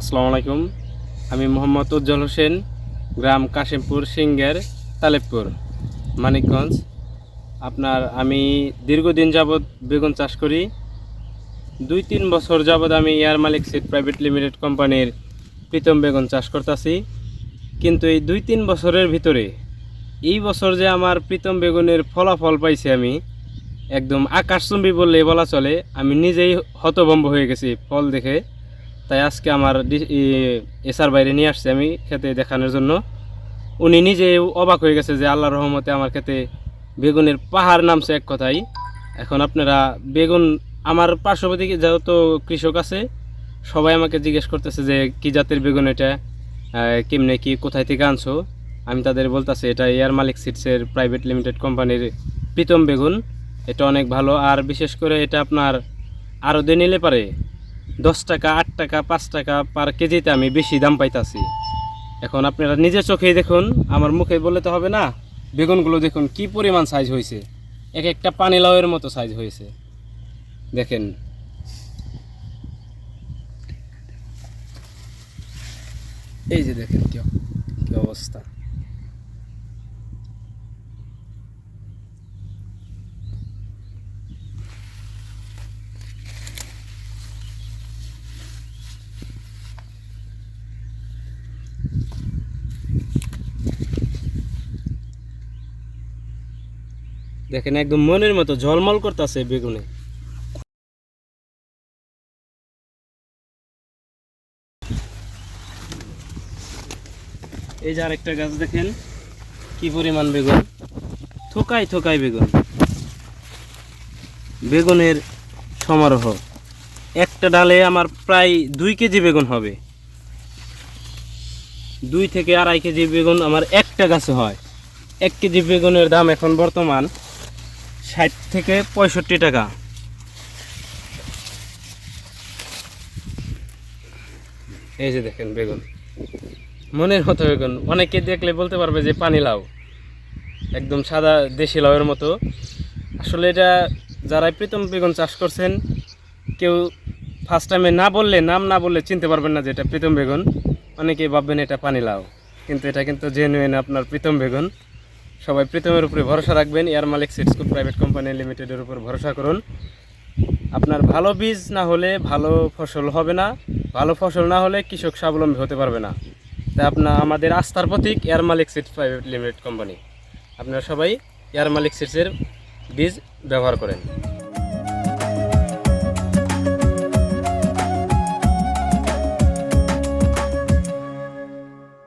আসসালামু আলাইকুম। আমি মোহাম্মদ উজ্জ্বল হোসেন, গ্রাম কাশিমপুর, সিঙ্গের তালেবপুর, মানিকগঞ্জ। আপনার আমি দীর্ঘদিন যাবৎ বেগুন চাষ করি। দুই তিন বছর যাবৎ আমি air Malik seed private limited কোম্পানির প্রীতম বেগুন চাষ করতেছি। কিন্তু এই দুই তিন বছরের ভিতরে এই বছর যে আমার প্রীতম বেগুনের ফলাফল পাইছি আমি, একদম আকাশচুম্বী বললে বলা চলে, আমি নিজেই হতভম্ব হয়ে গেছি ফল দেখে। তাই আজকে আমার এসার বাইরে নিয়ে আসছে আমি খেতে দেখানোর জন্য। উনি নিজে অবাক হয়ে গেছে যে আল্লাহ রহমতে আমার খেতে বেগুনের পাহাড় নামছে এক কথাই। এখন আপনারা বেগুন আমার পার্শ্ববর্তী যত কৃষক আছে, সবাই আমাকে জিজ্ঞেস করতেছে যে কি জাতের বেগুন এটা কেমনে কি, কোথায় থেকে আনছো? আমি তাদের বলতেছি, এটা এয়ার মালিক সিটসের প্রাইভেট লিমিটেড কোম্পানির প্রীতম বেগুন। এটা অনেক ভালো, আর বিশেষ করে এটা আপনার আরও দিয়ে নিলে পারে দশ টাকা, আট টাকা, পাঁচ টাকা পার কেজিতে আমি বেশি দাম পাইতাছি। এখন আপনারা নিজের চোখেই দেখুন, আমার মুখে বলে তো হবে না, বেগুনগুলো দেখুন কি পরিমাণ সাইজ হয়েছে এক একটা পানি লাউয়ের মতো সাইজ হয়েছে দেখেন। এই যে দেখেন কি কি অবস্থা। দেখেন, একদম মনের মতো ঝলমল করতেছে বেগুনে। এই যে আরেকটা গাছ দেখেন, কি পরিমাণ বেগুন? থোকাই থোকাই বেগুন। বেগুনের সমারোহ। একটা ডালে আমার প্রায় দুই কেজি বেগুন হবে। দুই থেকে আড়াই কেজি বেগুন আমার একটা গাছে হয়। এক কেজি বেগুনের দাম এখন বর্তমান ষাট থেকে পঁয়ষট্টি টাকা। এই যে দেখেন বেগুন। মনের মতো বেগুন। অনেকে দেখলে বলতে পারবে যে পানি লাউ। একদম সাদা দেশি লাউয়ের মতো। আসলে এটা যারা প্রীতম বেগুন চাষ করছেন, কেউ ফার্স্ট টাইমে না বললে, নাম না বললে চিনতে পারবেন না যে এটা প্রীতম বেগুন। অনেকে ভাববেন এটা পানি লাউ, কিন্তু এটা কিন্তু জেনুইন আপনার প্রীতম বেগুন। সবাই প্রীতমের উপরে ভরসা রাখবেন air Malik seeds group private company লিমিটেডের উপর ভরসা করুন। আপনার ভালো বীজ না হলে ভালো ফসল হবে না, ভালো ফসল না হলে কৃষক স্বাবলম্বী হতে পারবে না। তা আপনার আমাদের আস্থার প্রতীক air Malik seeds private limited company আপনারা সবাই এয়ার মালিক সিডসের বীজ ব্যবহার করেন।